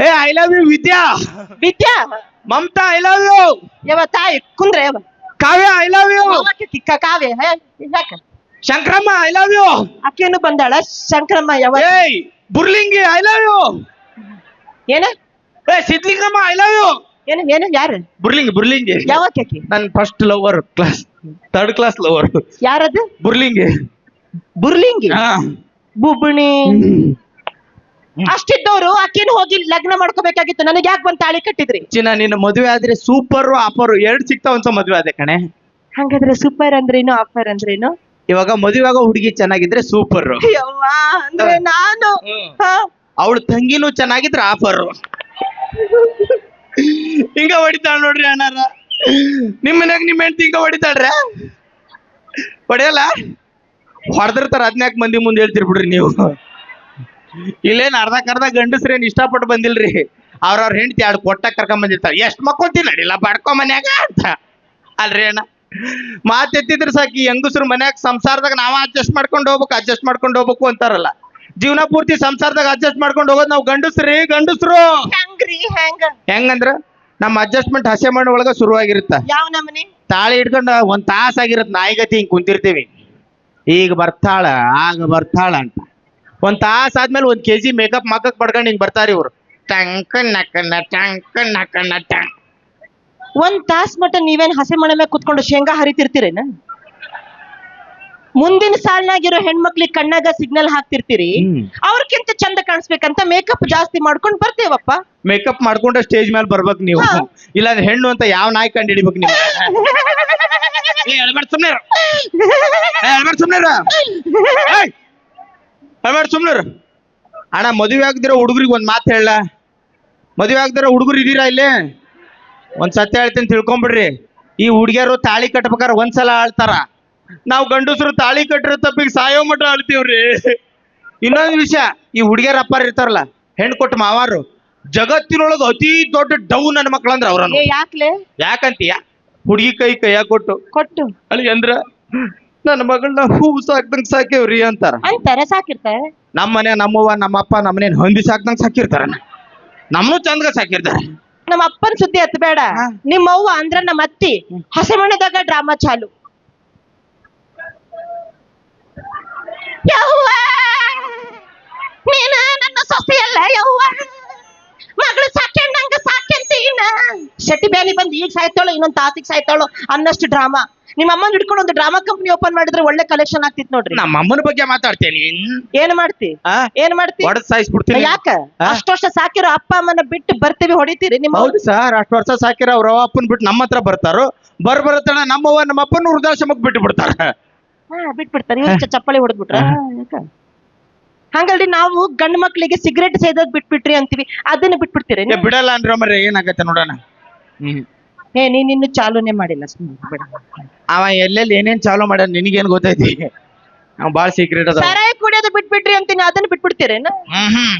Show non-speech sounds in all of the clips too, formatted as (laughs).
ಏ I love you Vidya. Vidya. Mamata I love you ಯವ ತಾಯಿ ಕುಂದ್ರೆ ಯಾವ ಕಾವ್ಯ ಐ ಲವ್ ಯು ಕಿಕ್ಕ ಕಾವ್ಯ ಹೇ, ಯಾಕ? ಶಂಕರಮ್ಮ ಐ ಲವ್ ಯು ಅಕ್ಕೇನು ಬಂದಾಳ ಶಂಕರಮ್ಮ ಯವ ಏಯ್ ಬುರ್ಲಿಂಗಿ ಐ ಲವ್ ಯು ಏನ? ಏ ಸಿದ್ಲಿಂಗಮ್ಮ ಐ ಲವ್ ಯು ಏನು ಏನು ಯಾರು? ಬುರ್ಲಿಂಗಿ ಬುರ್ಲಿಂಗಿ ಯಾವ ಆಕಿ ನನ್ನ first lover class third class lover ಯಾರದು? ಬುರ್ಲಿಂಗಿ ಬುರ್ಲಿಂಗಿ ಹಾ. ಬುಬ್ಣಿ. ಅಷ್ಟಿದ್ದವ್ರು ಅಕ್ಕಿನ ಹೋಗಿ ಲಗ್ನ ಮಾಡ್ಕೋಬೇಕಾಗಿತ್ತು. ನನಗೆ ಯಾಕೆ ಬಂದ್ ತಾಳಿ ಕಟ್ಟಿದ್ರಿ? ಚಿನ್ನ ನಿನ್ನ ಮದುವೆ ಆದ್ರೆ ಸೂಪರ್ ಆಫರ್ ಎರಡ್ ಸಿಗ್ತಾವ ಅಂತ ಮದುವೆ ಆದೆ ಕಣೆ. ಹಂಗಾದ್ರೆ ಸೂಪರ್ ಅಂದ್ರೇನು ಆಫರ್ ಅಂದ್ರೇನು? ಇವಾಗ ಮದುವೆ ಆಗೋ ಹುಡುಗಿ ಚೆನ್ನಾಗಿದ್ರೆ ಸೂಪರ್ ಯವ್ವಾ ಅಂದ್ರೆ ನಾನು ಹಾ. ಅವಳು ತಂಗಿನೂ ಚೆನ್ನಾಗಿದ್ರೆ ಆಫರ್ ಹಿಂಗ ಹೊಡಿತಾಳ ನೋಡ್ರಿ ಅಣ್ಣಾರ. ನಿಮ್ ಮನ್ಯಾಗ ನಿಮ್ ಹೆಂಡತಿ ಹಿಂಗ ಹೊಡಿತಾಳ್ರ? ಹೊಡೆಯಲ್ಲ? ಹೊಡೆದಿರ್ತಾರ ಹದ್ನಾಕ್ ಮಂದಿ ಮುಂದೆ ಹೇಳ್ತೀರಿ ಬಿಡ್ರಿ ನೀವು. ಇಲ್ಲೇನ್ ಅರ್ಧಕ್ ಅರ್ಧ ಗಂಡಸ್ರೇನ್ ಇಷ್ಟಪಟ್ಟು ಬಂದಿಲ್ರಿ? ಅವ್ರವ್ರ ಹೆಂಡತಿ ಎರಡು ಕೊಟ್ಟ ಕರ್ಕೊಂಡ್ ಬಂದಿರ್ತಾರ. ಎಷ್ಟ್ ಮಕ್ಕೊಂತೀನಿ ನಡಿಲ್ಲ ಬಡ್ಕೊ ಮನ್ಯಾಗ ಅಂತ. ಅಲ್ರಿ ಅಣ್ಣ? ಮಾತೆತ್ತಿದ್ರೆ ಸಾಕಿ ಹೆಂಗಸ್ರು ಮನ್ಯಾಗ ಸಂಸಾರದಾಗ ನಾವ ಅಡ್ಜಸ್ಟ್ ಮಾಡ್ಕೊಂಡು ಹೋಗ್ಬೇಕು ಅಡ್ಜಸ್ಟ್ ಮಾಡ್ಕೊಂಡು ಹೋಗ್ಬೇಕು ಅಂತಾರಲ್ಲ. ಜೀವನ ಪೂರ್ತಿ ಸಂಸಾರದಾಗ ಅಡ್ಜಸ್ಟ್ ಮಾಡ್ಕೊಂಡು ಹೋಗೋದು ನಾವು ಗಂಡಸ್ರಿ ಗಂಡಸ್ರು. ಹೆಂಗಂದ್ರ? ನಮ್ಮ ಅಡ್ಜಸ್ಟ್ಮೆಂಟ್ ಹಸೆ ಮಣ್ಣು ಒಳಗ ಶುರುವಾಗಿರುತ್ತ. ತಾಳಿ ಹಿಡ್ಕೊಂಡು ಒಂದ್ ತಾಸ ಆಗಿರತ್ ನಾಯಿಗತಿ ಹಿಂಗ್ ಕುಂತಿರ್ತೀವಿ ಈಗ ಬರ್ತಾಳ ಆಗ ಬರ್ತಾಳ ಅಂತ. ಒಂದ್ ತಾಸ ಆದ್ಮೇಲೆ ಒಂದ್ ಕೆಜಿ ಮೇಕಪ್ ಮಾಕಕ್ ಪಡ್ಕೊಂಡು ಹಿಂಗ್ ಬರ್ತಾರೆ ಇವ್ರು ಟಂಕ ಕಣ್ಣ ಟಂಕ ಕಣ್ಣ ಟಂಕ್ ಒಂದ್ ತಾಸ್ ಮಟ್ಟ ನೀವೇನ್ ಹಸೆ ಮನೆ ಮೇಲೆ ಕುತ್ಕೊಂಡು ಶೇಂಗಾ ಹರಿತಿರ್ತೀರೇನ ಮುಂದಿನ ಸಾಲ್ನಾಗಿರೋ ಹೆಣ್ಮಕ್ಳಿಗೆ ಕಣ್ಣಾಗ ಸಿಗ್ನಲ್ ಹಾಕ್ತಿರ್ತೀರಿ ಹ್ಮ್. ಅವ್ರಕ್ಕಿಂತ ಚಂದ ಕಾಣಿಸ್ಬೇಕಂತ ಮೇಕಪ್ ಜಾಸ್ತಿ ಮಾಡ್ಕೊಂಡ್ ಬರ್ತೇವಪ್ಪ ಮೇಕಪ್ ಮಾಡ್ಕೊಂಡ ಸ್ಟೇಜ್ ಮೇಲೆ ಬರ್ಬೇಕು ನೀವು ಹಾ. ಇಲ್ಲ ಅಂದ್ರೆ ಹೆಣ್ಣು ಅಂತ ಯಾವ ನಾಯಿ ಕಂಡು ಹಿಡಿಬೇಕು ನೀವು (laughs) ಏ, ಅಳ್ಬೇಡ ಸುಮ್ನೆ ಇರು. ಏ, ಅಳ್ಬೇಡ ಸುಮ್ನೆ ಇರು. ಏಯ್! ಅಳ್ಬೇಡ ಸುಮ್ನರು. ಅಣ್ಣ ಮದುವೆ ಆಗದಿರೋ ಹುಡುಗರಿಗೆ ಒಂದ್ ಮಾತು ಹೇಳ. ಮದುವೆ ಆಗದಿರೋ ಹುಡುಗರು ಇದೀರಾ ಇಲ್ಲಿ? ಒಂದ್ ಸತ್ಯ ಹೇಳ್ತೀನಿ ತಿಳ್ಕೊಂಬಿಡ್ರಿ. ಈ ಹುಡುಗಿಯರು ತಾಳಿ ಕಟ್ಬೇಕಾರೆ ಒಂದ್ಸಲ ಆಳ್ತಾರ. ನಾವು ಗಂಡಸರು ತಾಳಿ ಕಟ್ಟಿರೋ ತಪ್ಪಿಗೆ ಸಾಯೋ ಮಟ್ಟ ಆಳ್ತೀವ್ರಿ. ಇನ್ನೊಂದು ವಿಷಯ ಈ ಹುಡುಗಿಯರ ಅಪ್ಪಾರ ಇರ್ತಾರಲ್ಲ ಹೆಣ್ಣು ಕೊಟ್ಟು ಮಾವಾರು ಜಗತ್ತಿನೊಳಗ ಅತಿ ದೊಡ್ಡ ಡೌ ನನ್ನ ಮಕ್ಳಂದ್ರ ಅವ್ರ ಅವ್ರನ್ನು ಯಾಕಂತೀಯ? ಹುಡುಗಿ ಕೈ ಕೈಯಾಗ ಕೊಟ್ಟು. ಕೊಟ್ಟು. ಅಲ್ಲಿ ಅಂದ್ರ ನನ್ನ ಮಗಳನ್ನ ಹೂ ಸಾಕ್ದಂಗ್ ಸಾಕಿವ್ರಿ ಅಂತಾರ. ಅಂತಾರ ಸಾಕಿರ್ತಾರೆ. ನಮ್ಮ ಮನೆ ನಮ್ಮವ್ವ ನಮ್ಮಪ್ಪ ನಮ್ಮನೇನ್ ಹೊಂದಿ ಸಾಕ್ದಂಗ್ ಸಾಕಿರ್ತಾರ ನಮ್ಮನು ಚಂದ್ಗ ಸಾಕಿರ್ತಾರ. ನಮ್ಮ ಅಪ್ಪನ ಸುದ್ದಿ ಎತ್ ಬೇಡ ಹಾ. ನಿಮ್ಮ ಅವ್ವ ಅಂದ್ರ ನಮ್ಮ ಅತ್ತಿ. ಹಸೆಮಣದಾಗ ಡ್ರಾಮಾ ಚಾಲು. ಯವ್ವ! ನೀನ ನನ್ನ ಸೊಸೆಯಲ್ಲ ಯವ್ವ. ಮಗಳು ಸಾಕ್ಯಂಡಂಗ ಸಾಕ್ಯಂತೀನ ಶೆಟ್ಟಿ ಬ್ಯಾನಿ ಬಂದು ಈಗ ಸಾಯ್ತಾಳು ಇನ್ನೊಂದ್ ತಾಸಿಗೆ ಸಾಯ್ತಾಳು ಅನ್ನಷ್ಟು ಡ್ರಾಮಾ. ನಿಮ್ಮ ಅಮ್ಮನ ಹಿಡ್ಕೊಂಡು ಒಂದು ಡ್ರಾಮಾ ಕಂಪನಿ ಓಪನ್ ಮಾಡಿದ್ರೆ ಒಳ್ಳೆ ಕಲೆಕ್ಷನ್ ಆಗ್ತಿತ್ತು ನೋಡ್ರಿ. ನಮ್ಮ ಅಮ್ಮನ ಬಗ್ಗೆ ಮಾತಾಡ್ತೇನೆ ಏನ್ ಮಾಡ್ತಿ? ಏನ್ ಮಾಡ್ತಿ? ಹೊಡೆದ್ ಸಾಯಿಸ್ಬಿಡ್ತೀನಿ. ಯಾಕ? ಅಷ್ಟ ಅಷ್ಟು ವರ್ಷ ಸಾಕಿರೋ ಅಪ್ಪ ಅಮ್ಮನ ಬಿಟ್ಟು ಬರ್ತೀವಿ ಹೊಡಿತೀರಿ ನಿಮ್ಮ ಹೌದು ಸರ್ ಅಷ್ಟು ವರ್ಷ ಸಾಕಿರೋ ಅವ್ರ ಅಪ್ಪನ ಬಿಟ್ಟು ನಮ್ಮ ಹತ್ರ ಬರ್ತಾರೋ ಬರ್ ಬರತ್ತಣ ನಮ್ಮವ್ವ ನಮ್ಮ ಅಪ್ಪನ ವೃದ್ಧಾಶ್ರಮಕ್ಕೆ ಬಿಟ್ಟು ಬಿಡ್ತಾರ ಹಾ ಬಿಟ್ಬಿಡ್ತಾರೆ. ಇವ್ರು ಚಪ್ಪಲಿ ಹೊಡೆದ್ಬಿಟ್ರ. ಹಂಗಲ್ರಿ ನಾವು ಗಂಡ್ ಮಕ್ಳಿಗೆ ಸಿಗರೇಟ್ ಸೇದೋದ್ ಬಿಟ್ಬಿಟ್ರಿ ಅಂತೀವಿ ಅದನ್ನ ಬಿಟ್ಬಿಡ್ತೀರಿ ಏ, ಬಿಡಲ್ಲ ಅಂದ್ರೆ ಮರ್ರಿ ಏನಾಗತ್ತೆ ನೋಡೋಣ. ಹ್ಮ್. ಏ ನೀನ್ ಇನ್ನು ಚಾಲೂನೇ ಮಾಡಿಲ್ಲ ಸುಮ್ನೆ ಬಿಡು. ಅವ ಎಲ್ಲೆಲ್ಲಿ ಏನೇನ್ ಚಾಲೂ ಮಾಡ್ಯಾನ ನಿನಗೇನ್ ಗೊತ್ತೈತಿ? ನಾವು ಬಾಳ ಸೀಕ್ರೆಟ್ ಅದ ಸಾರಾಯಿ ಕುಡಿಯೋದು ಬಿಟ್ಬಿಟ್ರಿ ಅಂತೀನಿ ಅದನ್ನ ಬಿಟ್ಬಿಡ್ತೀರೇನು? ಹ್ಮ್ ಹ್ಮ್.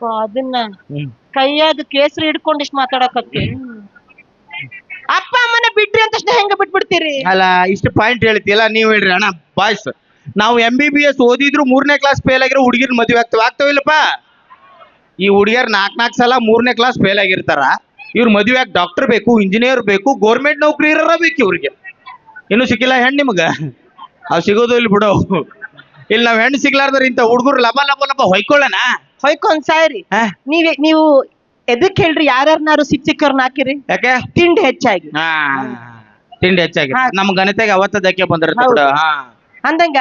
ಓ, ಅದನ್ನ ಹ್ಮ್. ಕೈಯಾಗ ಕೇಸರಿ ಹಿಡ್ಕೊಂಡು ಇಷ್ಟು ಮಾತಾಡಕತ್ತಿ. ಅಪ್ಪ ಅಮ್ಮನ ಬಿಟ್ರಿ ಅಂತ ಹೆಂಗ ಬಿಟ್ಬಿಡ್ತೀರಿ? ಅಲ್ಲ ಇಷ್ಟು ಪಾಯಿಂಟ್ ಹೇಳ್ತಿಲ್ಲ ನೀವ್ ಹೇಳ್ರಿ ಅಣ್ಣ ಬಾಯ್ಸ್ ನಾವು ಎಂ ಬಿ ಬಿ ಎಸ್ ಓದಿದ್ರು ಮೂರನೇ ಕ್ಲಾಸ್ ಫೇಲ್ ಆಗಿರೋ ಹುಡುಗಿರ್ ಮದುವೆ ಆಗ್ತವೆ. ಆಗ್ತಾವಿಲ್ಲಪ್ಪ ಈ ಹುಡುಗಿಯರ್ ನಾಲ್ಕು ನಾಲ್ಕು ಸಲ ಮೂರನೇ ಕ್ಲಾಸ್ ಫೇಲ್ ಆಗಿರ್ತಾರ. ಇವ್ರ ಮದುವೆ ಡಾಕ್ಟರ್ ಬೇಕು ಇಂಜಿನಿಯರ್ ಬೇಕು ಗೋರ್ಮೆಂಟ್ ನೌಕರಿ ಇರೋರ ಬೇಕು ಇವ್ರಿಗೆ. ಇನ್ನು ಸಿಕ್ಕಿಲ್ಲ ಹೆಣ್ಣು ನಿಮಗ? ಅವ್ ಸಿಗೋದು ಇಲ್ಲಿ ಬಿಡೋ. ಇಲ್ಲಿ ನಾವ್ ಹೆಣ್ಣು ಸಿಗ್ಲಾರ್ದ್ರ ಇಂಥ ಹುಡುಗರು ಲಬ ಲಬ ಲಬ ಹೊಯ್ಕೊಳ್ಳೋಣ ಹೊಯ್ಕೊಂಡ್ ಸಾಯ್ರಿ. ಹಾ? ನೀವೇ ನೀವು ಎದಕ್ ಹೇಳ್ರಿ ಯಾರ್ಯಾರನಾರು ಸಿಕ್ ಸಿಕ್ಕವ್ರನ್ನ ಹಾಕಿರಿ? ಯಾಕೆ? ತಿಂಡಿ ಹೆಚ್ಚಾಗಿ. ಹಾ. ತಿಂಡಿ ಹೆಚ್ಚಾಗಿ. ಹಾ. ನಮ್ ಘನತೆಗೆ ಅವತ್ತ ಧಕ್ಕೆ ಬಂದಿರುತ್ತೆ ಹೌದು. ಬಿಡು ಹಾ. ಅಂದಂಗ.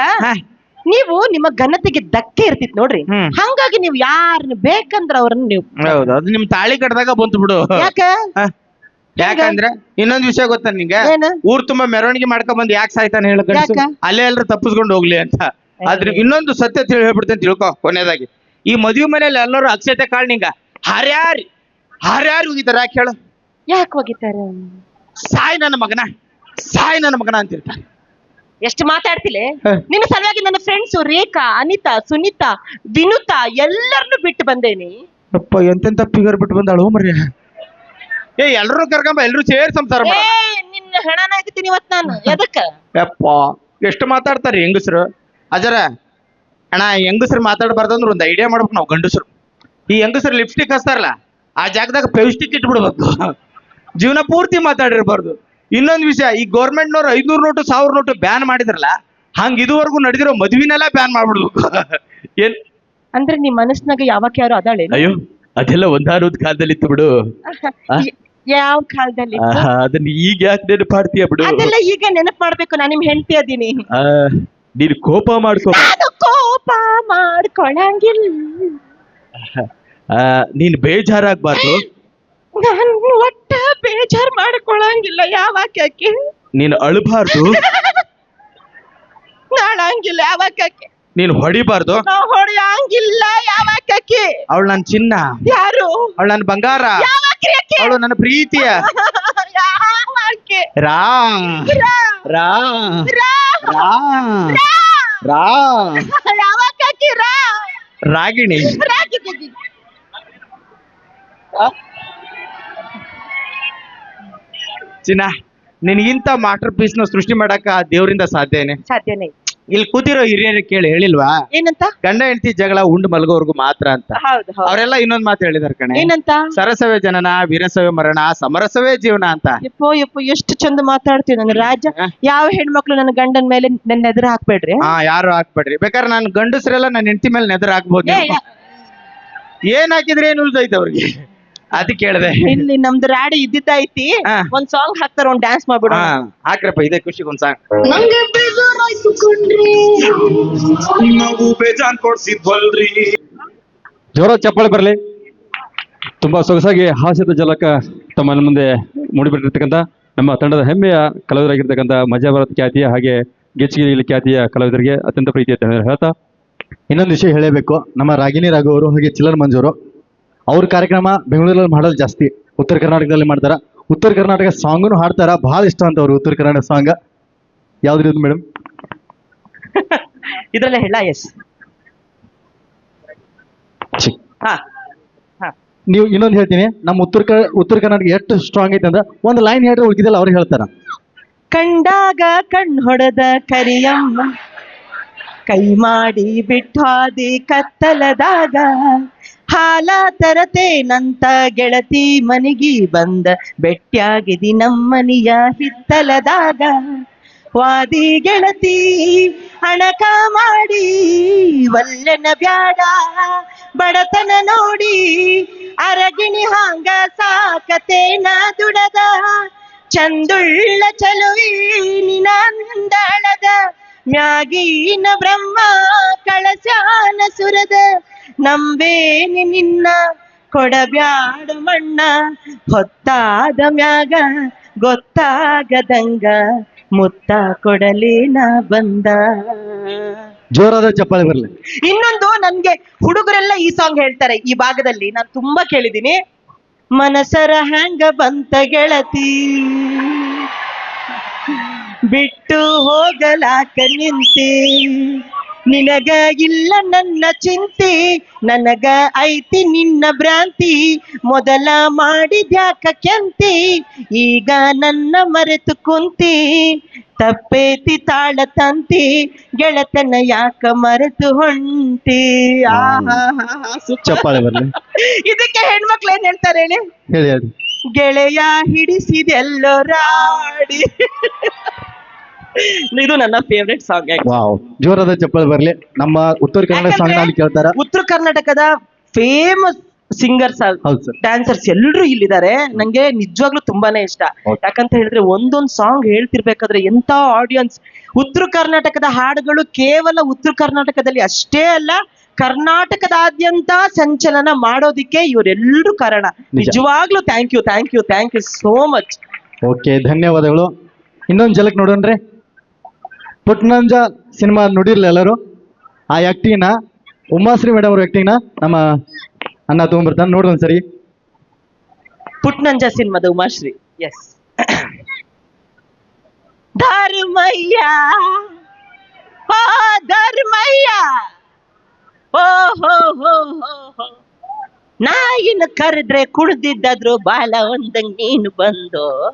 ನೀವು ನಿಮ್ಮ ಘನತೆಗೆ ಧಕ್ಕೆ ಇರ್ತಿತ್ ನೋಡ್ರಿ. ಹ್ಮ್. ಹಂಗಾಗಿ ನೀವು ಯಾರನ್ನ ಬೇಕಂದ್ರ ಅವ್ರನ್ನ ನೀವು ಹೌದು ಅದು ನಿಮ್ ತಾಳಿ ಕಟ್ಟದಾಗ ಬಂತು ಬಿಡು. ಯಾಕ? ಹ. ಯಾಕಂದ್ರೆ ಇನ್ನೊಂದ್ ವಿಷಯ ಗೊತ್ತಾ ನಿಂಗೆ? ಏನು? ಊರ್ ತುಂಬಾ ಮೆರವಣಿಗೆ ಮಾಡ್ಕೊಂಡ್ ಬಂದ್ ಯಾಕೆ ಸಾಯ್ತಾನೆ ಹೇಳ ಯಾಕ? ಅಲ್ಲೇ ಎಲ್ರು ತಪ್ಪಿಸ್ಕೊಂಡು ಹೋಗ್ಲಿ ಅಂತ. ಆದ್ರೆ ಇನ್ನೊಂದು ಸತ್ಯ ತಿಳಿ ಹೇಳ್ಬಿಡ್ತೇನೆ ತಿಳ್ಕೊ ಕೊನೆಯದಾಗಿ ಈ ಮದುವೆ ಮನೇಲಿ ಎಲ್ಲರೂ ಅಕ್ಷತೆ ಕಾಳ್ ನಿಂಗ. ಹರ್ಯಾರಿ ಹರ್ಯಾರಿ ಹೋಗಿದ್ದಾರೆ ಯಾಕೆ ಹೇಳು? ಯಾಕೆ ಹೋಗಿದ್ದಾರೆ ಸಾಯ್ ನನ್ನ ಮಗನ ಸಾಯ್ ನನ್ನ ಮಗನ ಅಂತಿರ್ತಾರೆ. ಎಷ್ಟು ಮಾತಾಡ್ತಿಲೆ. ನಿನ್ನ ಸಲುವಾಗಿ ನನ್ನ ಫ್ರೆಂಡ್ಸ್ ರೇಖಾ ಅನಿತಾ ಸುನೀತಾ ವಿನುತಾ ಎಲ್ಲರನ್ನು ಬಿಟ್ಟು ಬಂದೇನಿ. ಅಪ್ಪ ಎಂತೆಂತ ಫಿಗರ್ ಬಿಟ್ಟು ಬಂದಾಳು ಮರ್ಯ ಏ ಎಲ್ಲರೂ ಕರ್ಕೊಂಬ ಎಲ್ಲರೂ ಸೇರಿ ಸಂಸಾರ ಏ ಮಾಡ ನಿನ್ನ ಹೆಣನ ಹಾಕ್ತೀನಿ ಇವತ್ ನಾನು. ಎದಕ್ಕ? ಅಪ್ಪ ಎಷ್ಟು ಮಾತಾಡ್ತಾರೆ ಹೆಂಗಸರು? ಅಜರ ಅಣ್ಣ ಹೆಂಗಸರು ಮಾತಾಡಬಾರ್ದಂದ್ರೆ ಒಂದು ಐಡಿಯಾ ಮಾಡ್ಬೇಕು ನಾವು ಗಂಡಸರು. ಈ ಹೆಂಗಸರು ಲಿಪ್ಸ್ಟಿಕ್ ಹಚ್ತಾರಲ್ಲ ಆ ಜಾಗದಾಗ ಪೆವಿಸ್ಟಿಕ್ ಇಟ್ಬಿಡ್ಬೇಕು. ಜೀವನ ಪೂರ್ತಿ ಮಾತಾಡಿರ್ಬಾರ್ದು. ಇನ್ನೊಂದು ವಿಷಯ ಈ ಗೌರ್ಮೆಂಟ್ನವ್ರು ಐದ್ನೂರು ನೋಟು ಸಾವಿರ ನೋಟು ಬ್ಯಾನ್ ಮಾಡಿದ್ರಲ್ಲ ಹಂಗ ಇದುವರೆಗೂ ನಡೆದಿರೋ ಮದುವಿನೆಲ್ಲ ಬ್ಯಾನ್ ಮಾಡ್ಬಿಡುದು. (laughs) ಏನ್? ಅಂದ್ರೆ ನಿಮ್ ಮನಸ್ನಾಗ ಯಾವಾಗ ಯಾರು ಅದಾಳೆ ಅಯ್ಯೋ ಅದೆಲ್ಲ ಒಂದಾನೊಂದು ಕಾಲದಲ್ಲಿ ಇತ್ತು ಬಿಡು. (laughs) ಯಾವ ಕಾಲದಲ್ಲಿ ಅದನ್ನ ಈಗ ಯಾಕೆ ನೆನಪಾಡ್ತೀಯ ಬಿಡು? ಅದೆಲ್ಲ ಈಗ ನೆನಪು ಮಾಡ್ಬೇಕು ನಾನು ನಿಮ್ ಹೆಂಡತಿ ಅದೀನಿ. ಆ, ನೀನು ಕೋಪ ಮಾಡ್ಕೋ. ನಾನು ಕೋಪ ಮಾಡ್ಕೊಳಂಗಿಲ್ಲ. ಆ, ನೀನ್ ಬೇಜಾರಾಗ್ಬಾರ್ದು. ನಾನು ಒಟ್ಟ ಬೇಜಾರ್ ಮಾಡ್ಕೊಳಂಗಿಲ್ಲ ಯಾವಾಕಿ ನೀನು ಅಳಬಾರ್ದು. ನಾಳಂಗಿಲ್ಲ ಯಾವಾಕಿ ನೀನು ಹೊಡಿಬಾರ್ದು. ನಾ ಹೊಡೆಯಂಗಿಲ್ಲ ಯಾವಾಕಿ ಅವಳು ನನ್ನ ಚಿನ್ನ. ಯಾರು? ಅವಳು ನನ್ನ ಬಂಗಾರ. ಆಕಿ? ಅವಳು ನನ್ನ ಪ್ರೀತಿಯ. ಯಾವಾಕಿ? ರಾ ರಾ, ರಾ ರಾ, ರಾ ರಾ. ರಾ ಯಾವಾಕಿ ರಾ? ರಾಗಿಣಿ. ರಾಗಿದ್ದಿದ್ದಿ. ಚಿನ್ನ ನಿನಗಿಂತ ಮಾಸ್ಟರ್ ಪೀಸ್ನ ಸೃಷ್ಟಿ ಮಾಡಕ ಆ ದೇವರಿಂದ ಸಾಧ್ಯನೇ ಸಾಧ್ಯನೇ ಇಲ್ಲಿ. ಕೂತಿರೋ ಹಿರಿಯರು ಕೇಳಿ ಹೇಳಿಲ್ವಾ? ಏನಂತ? ಗಂಡ ಹೆಂಡತಿ ಜಗಳ ಉಂಡು ಮಲಗೋರ್ಗು ಮಾತ್ರ ಅಂತ. ಹೌದು ಹೌದು. ಅವರೆಲ್ಲ ಇನ್ನೊಂದ್ ಮಾತು ಹೇಳಿದಾರೆ ಕಣೆ. ಏನಂತ? ಸರಸವೇ ಜನನ ವೀರಸವೇ ಮರಣ ಸಮರಸವೇ ಜೀವನ ಅಂತ. ಯಪ್ಪೋ ಯಪ್ಪೋ ಎಷ್ಟು ಚಂದ ಮಾತಾಡ್ತೀವಿ ನನ್ನ ರಾಜ? ಯಾವ ಹೆಣ್ಮಕ್ಳು ನನ್ನ ಗಂಡನ ಮೇಲೆ ನನ್ನ ಎದುರು ಹಾಕ್ಬೇಡ್ರಿ? ಹಾ ಯಾರು ಹಾಕ್ಬೇಡ್ರಿ? ಬೇಕಾದ್ರೆ ನಾನು ಗಂಡಸ್ರೆಲ್ಲ ನನ್ನ ಹೆಂಡತಿ ಮೇಲೆ ನೆದರ್ ಹಾಕ್ಬೋದು ಏನ್ ಹಾಕಿದ್ರೆ ಏನು ಉಳ್ದೈತೆ ಅವ್ರಿಗೆ? ಅದಕ್ಕೆ ಕೇಳಿದೆ. ಇಲ್ಲಿ ನಮ್ದು ರಾಡಿ ಇದ್ದಿದ್ದೈತಿ ಹ. ಒಂದ್ ಸಾಂಗ್ ಹಾಕ್ತಾರ ಒಂದ್ ಡ್ಯಾನ್ಸ್ ಮಾಡ್ಬಿಡ ಹಾ ಇದೆ ಇದೇ ಸಾಂಗ್ ನಂಗೆ ಬೇಜಾರಾಯ್ತು ಕಣ್ರಿ. ನಾವು ಬೇಜಾನ್ ಕೊಡ್ಸಿದ್ವಲ್ರಿ. ಜೋರ ಚಪ್ಪಾಳೆ ಬರಲಿ. ತುಂಬಾ ಸೊಗಸಾಗಿ ಹಾಸ್ಯದ ಜಲಕ ತಮ್ಮ ಮುಂದೆ ಮೂಡಿಬಿಟ್ಟಿರ್ತಕ್ಕಂಥ ನಮ್ಮ ತಂಡದ ಹೆಮ್ಮೆಯ ಕಲಾವಿದರಾಗಿರ್ತಕ್ಕಂಥ ಮಜಾ ಭಾರತ್ ಖ್ಯಾತಿಯ ಹಾಗೆ ಗೆಚ್ಚಿಗಿಲಿ ಖ್ಯಾತಿಯ ಕಲಾವಿದರಿಗೆ ಅತ್ಯಂತ ಪ್ರೀತಿಯ ಧನ್ಯವಾದ ಹೇಳ್ತಾ. ಇನ್ನೊಂದು ವಿಷಯ ಹೇಳಬೇಕು. ನಮ್ಮ ರಾಗಿಣಿ ರಾಘು ಅವರು ಹಾಗೆ ಚಿಲ್ಲರ್ ಮಂಜು ಅವರು. ಅವ್ರ ಕಾರ್ಯಕ್ರಮ ಬೆಂಗಳೂರಲ್ಲಿ ಮಾಡೋದು ಜಾಸ್ತಿ. ಉತ್ತರ ಕರ್ನಾಟಕದಲ್ಲಿ ಮಾಡ್ತಾರ. ಉತ್ತರ ಕರ್ನಾಟಕ ಸಾಂಗ್ನು ಹಾಡ್ತಾರ. ಬಹಳ ಇಷ್ಟ ಅಂತ ಅವ್ರು ಉತ್ತರ ಕರ್ನಾಟಕ ಸಾಂಗ್ ಯಾವ್ದು ಮೇಡಮ್ ಇದ್ರಲ್ಲೇ ಹೇಳ ಎಸ್ ಹಾ ನೀವು ಇನ್ನೊಂದು ಹೇಳ್ತೀನಿ. ನಮ್ಮ ಉತ್ತರ ಉತ್ತರ ಕರ್ನಾಟಕ ಎಷ್ಟು ಸ್ಟ್ರಾಂಗ್ ಐತೆ ಅಂದ್ರೆ ಒಂದು ಲೈನ್ ಹೇಳ್ರೆ ಉಳ್ಕಿದಲ್ಲ ಅವ್ರು ಹೇಳ್ತಾರ. ಕಂಡಾಗ ಕಣ್ ಹೊಡೆದ ಕರಿಯಮ್ಮ. ಕೈ ಮಾಡಿ ಬಿಟ್ಟಾದಿ ಕತ್ತಲದಾಗ. ಹಾಲ ತರತೇನಂತ ಗೆಳತಿ ಮನಿಗಿ ಬಂದ ಬೆಟ್ಟಿಯಾಗಿದಿ ನಮ್ಮನಿಯ ಹಿತ್ತಲದಾಗ. ವಾದಿ ಗೆಳತಿ, ಅಣಕ ಮಾಡಿ ವಲ್ಲನ ಬ್ಯಾಡ, ಬಡತನ ನೋಡಿ, ಅರಗಿಣಿ ಹಾಂಗ ಸಾಕತೇನ ದುಡದ. ಚಂದುಳ್ಳ ಚಲುವಿ ನಿನಂದಳದ ಮ್ಯಾಗೀನ ಬ್ರಹ್ಮ ಕಳಸಾನ ಸುರದ ನಂಬೇನಿ ನಿನ್ನ ಕೊಡಬ್ಯಾಡು ಮಣ್ಣ ಹೊತ್ತಾದ ಮ್ಯಾಗ ಗೊತ್ತಾಗದಂಗ ಮುತ್ತ ಕೊಡಲೇನ ಬಂದ. ಜೋರಾದ ಚಪ್ಪಾಳೆ ಬರಲಿ. ಇನ್ನೊಂದು ನನ್ಗೆ ಹುಡುಗರೆಲ್ಲ ಈ ಸಾಂಗ್ ಹೇಳ್ತಾರೆ ಈ ಭಾಗದಲ್ಲಿ ನಾನು ತುಂಬಾ ಕೇಳಿದೀನಿ ಮನಸರ ಹ್ಯಾಂಗ ಬಂತ ಗೆಳತಿ? ಬಿಟ್ಟು ಹೋಗಲಾಕ ನಿಂತಿ. ನಿನಗ ಇಲ್ಲ ನನ್ನ ಚಿಂತೆ ನನಗ ಐತಿ ನಿನ್ನ ಭ್ರಾಂತಿ. ಮೊದಲ ಮಾಡಿದ್ಯಾಕ ಕೆಂತಿ ಈಗ ನನ್ನ ಮರೆತು ಕುಂತಿ. ತಪ್ಪೇತಿ ತಾಳ ತಂತಿ ಗೆಳತನ ಯಾಕ ಮರೆತು ಹೊಂಟಿ. ಚಪ್ಪಾಳೆ ಬರಲಿ. ಇದಕ್ಕೆ ಹೆಣ್ಮಕ್ಳು ಏನ್ ಹೇಳ್ತಾರೆ ಹೇಳಿ? ಹೇಳಿ ಹೇಳಿ. ಗೆಳೆಯ ಹಿಡಿಸಿದೆಲ್ಲೋ ರಾಡಿ. ಇದು ನನ್ನ ಫೇವ್ರೆಟ್ ಸಾಂಗ್ ವಾವ್ ಜೋರಾದ ಚಪ್ಪಾಳೆ ಬರಲಿ. ನಮ್ಮ ಉತ್ತರ ಕನ್ನಡ ಸಾಂಗ್ ಅಲ್ಲಿ ಕೇಳ್ತಾರ? ಉತ್ತರ ಕರ್ನಾಟಕದ ಫೇಮಸ್ ಸಿಂಗರ್ಸ್ ಡ್ಯಾನ್ಸರ್ಸ್ ಎಲ್ಲರೂ ಇಲ್ಲಿದ್ದಾರೆ. ನಂಗೆ ನಿಜವಾಗ್ಲೂ ತುಂಬಾನೇ ಇಷ್ಟ. ಯಾಕಂತ ಹೇಳಿದ್ರೆ ಒಂದೊಂದ್ ಸಾಂಗ್ ಹೇಳ್ತಿರ್ಬೇಕಾದ್ರೆ ಎಂತ ಆಡಿಯನ್ಸ್ ಉತ್ತರ ಕರ್ನಾಟಕದ ಹಾಡುಗಳು ಕೇವಲ ಉತ್ತರ ಕರ್ನಾಟಕದಲ್ಲಿ ಅಷ್ಟೇ ಅಲ್ಲ ಕರ್ನಾಟಕದಾದ್ಯಂತ ಸಂಚಲನ ಮಾಡೋದಿಕ್ಕೆ ಇವರೆಲ್ಲರೂ ಕಾರಣ. ನಿಜ. ನಿಜವಾಗ್ಲೂ thank you thank you thank you so much okay ಧನ್ಯವಾದಗಳು. ಇನ್ನೊಂದು ಜಲಕ್ ನೋಡೋಣ್ರಿ ಪುಟ್ನಂಜ ಸಿನಿಮಾ ನೋಡಿರ್ಲಿ ಎಲ್ಲರೂ. ಆ ಆಕ್ಟಿಂಗ್ನ ಉಮಾಶ್ರೀ ಮೇಡಮ್ ಅವ್ರ ಆಕ್ಟಿಂಗ್ನ ನಮ್ಮ ಅಣ್ಣ ತಗೊಂಡ್ಬಿಡ್ತಾನೆ ನೋಡ್ರಿ ಒಂದ್ಸರಿ ಪುಟ್ನಂಜ ಸಿನಿಮಾದ ಉಮಾಶ್ರೀ. ಎಸ್ ಧರ್ಮಯ್ಯ. ಓ ಧರ್ಮಯ್ಯ. ಓ, ಹೋ ಹೋ ಹೋ ಹೋ. ನಾಯಿನ ಕರೆದ್ರೆ ಕುಡ್ದಿದ್ದಾದ್ರು ಬಾಲ ಒಂದಂಗ್ ನೀನು ಬಂದು.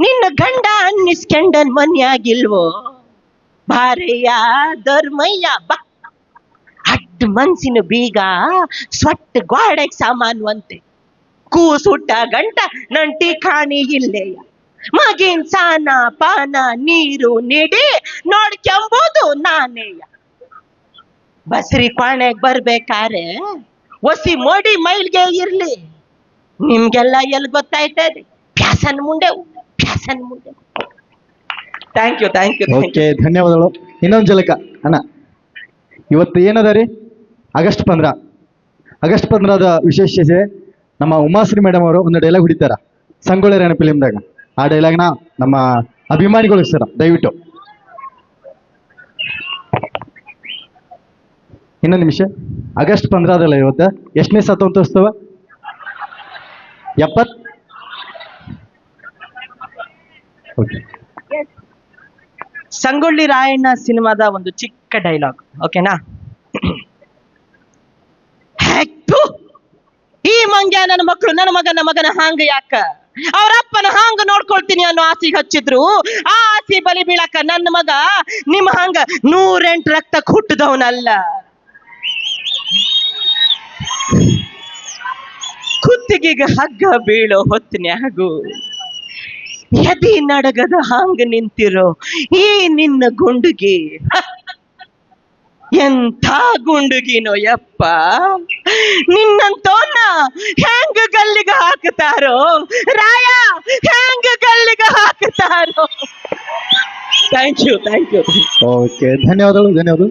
ನಿನ್ನ ಗಂಡ ಅನ್ನಿಸ್ಕೊಂಡನ್ ಮನ್ಯಾಗಿಲ್ವೋ? ಭಾರೆಯ ಧರ್ಮಯ್ಯ, ಬಾ. ಗಟ್ ಮನ್ಸಿನ ಬೀಗ ಸ್ವಟ್ ಗ್ವಾಡೆಗ್ ಸಾಮಾನು ಅಂತೆ. ಕೂಸುಟ್ಟ ಗಂಟ, ನಂಟಿ ಕಾಣಿ ಇಲ್ಲೆಯ. ಮಗಿನ್ ಸಾನ, ಪಾನ, ನೀರು ನೀಡಿ ನೋಡ್ಕೆಂಬುದು ನಾನೇಯ. ಬಸ್ರಿ ಕ್ವಾಣೆಗ್ ಬರ್ಬೇಕಾರೆ, ಒಸಿ ಮೋಡಿ ಮೈಲ್ಗೆ ಇರ್ಲಿ. ನಿಮ್ಗೆಲ್ಲ ಎಲ್ಲಿ ಗೊತ್ತಾಯ್ತದೆ? ಫ್ಯಾಸನ್ ಮುಂಡೆ fashion Munde thank you thank you okay ಧನ್ಯವಾದಗಳು. ಇನ್ನೊಂದು ಜಲಕ. ಅಣ್ಣ, ಇವತ್ತು ಏನದ ರೀ? ಆಗಸ್ಟ್ ಪಂದ್ರ. ಆಗಸ್ಟ್ ಪಂದ್ರದ ವಿಶೇಷತೆ ನಮ್ಮ ಉಮಾಶ್ರೀ ಮೇಡಮ್ ಅವರು ಒಂದು ಡೈಲಾಗ್ ಹುಡಿತಾರ. ಸಂಗೊಳ್ಳಿ ರಾಯಣ ಫಿಲಿಮ್ದಾಗ. ಆ ಡೈಲಾಗ್ನ ನಮ್ಮ ಅಭಿಮಾನಿಗಳು ಸರ ದಯವಿಟ್ಟು. ಇನ್ನೊಂದು ನಿಮಿಷ. ಆಗಸ್ಟ್ ಪಂದ್ರದಲ್ಲ ಇವತ್ತು. ಎಷ್ಟನೇ ಸ್ವಾತಂತ್ರ್ಯೋತ್ಸವ? ಎಪ್ಪತ್? ಓಕೆ ಸಂಗೊಳ್ಳಿ ರಾಯಣ್ಣ ಸಿನಿಮಾದ ಒಂದು ಚಿಕ್ಕ ಡೈಲಾಗ್ ಓಕೆನಾ! ಈ ಮಂಗ್ಯ ನನ್ನ ಮಕ್ಕಳು ನನ್ನ ಮಗನ ಮಗನ ಹಾಂಗ ಯಾಕ? ಅವ್ರ ಅಪ್ಪನ ಹಾಂಗ ನೋಡ್ಕೊಳ್ತೀನಿ ಅನ್ನೋ ಆಸೆಗೆ ಹಚ್ಚಿದ್ರು. ಆ ಆಸೆ ಬಲಿ ಬೀಳಕ ನನ್ನ ಮಗ ನಿಮ್ಮ ಹಂಗ ನೂರೆಂಟು ರಕ್ತ ಕುಟ್ಟದವನಲ್ಲ. ಕುತ್ತಿಗೆಗೆ ಹಗ್ಗ ಬೀಳೋ ಹೊತ್ತಿನ್ಯಾಗು? ಎದಿ ನಡಗದ ಹಾಂಗ ನಿಂತಿರೋ ಈ ನಿನ್ನ ಗುಂಡುಗಿ. ಎಂಥ ಗುಂಡುಗಿನೋ ಯಪ್ಪ. ನಿನ್ನಂತೋನ್ನ ಹೆಂಗ ಗಲ್ಲಿಗೆ ಹಾಕುತ್ತಾರೋ ರಾಯ ಹೆಂಗ ಗಲ್ಲಿಗೆ ಹಾಕುತ್ತಾರೋ thank you thank you okay ಧನ್ಯವಾದಗಳು ಧನ್ಯವಾದ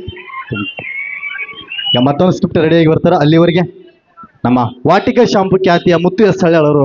ಮತ್ತೊಂದು ಸ್ಕ್ರಿಪ್ಟ್ ರೆಡಿಯಾಗಿ ಬರ್ತಾರೆ. ಅಲ್ಲಿವರೆಗೆ ನಮ್ಮ ವಾಟಿಕ ಶಾಂಪು ಖ್ಯಾತಿಯ ಮುತ್ತು ಎಸ್ ಅವರು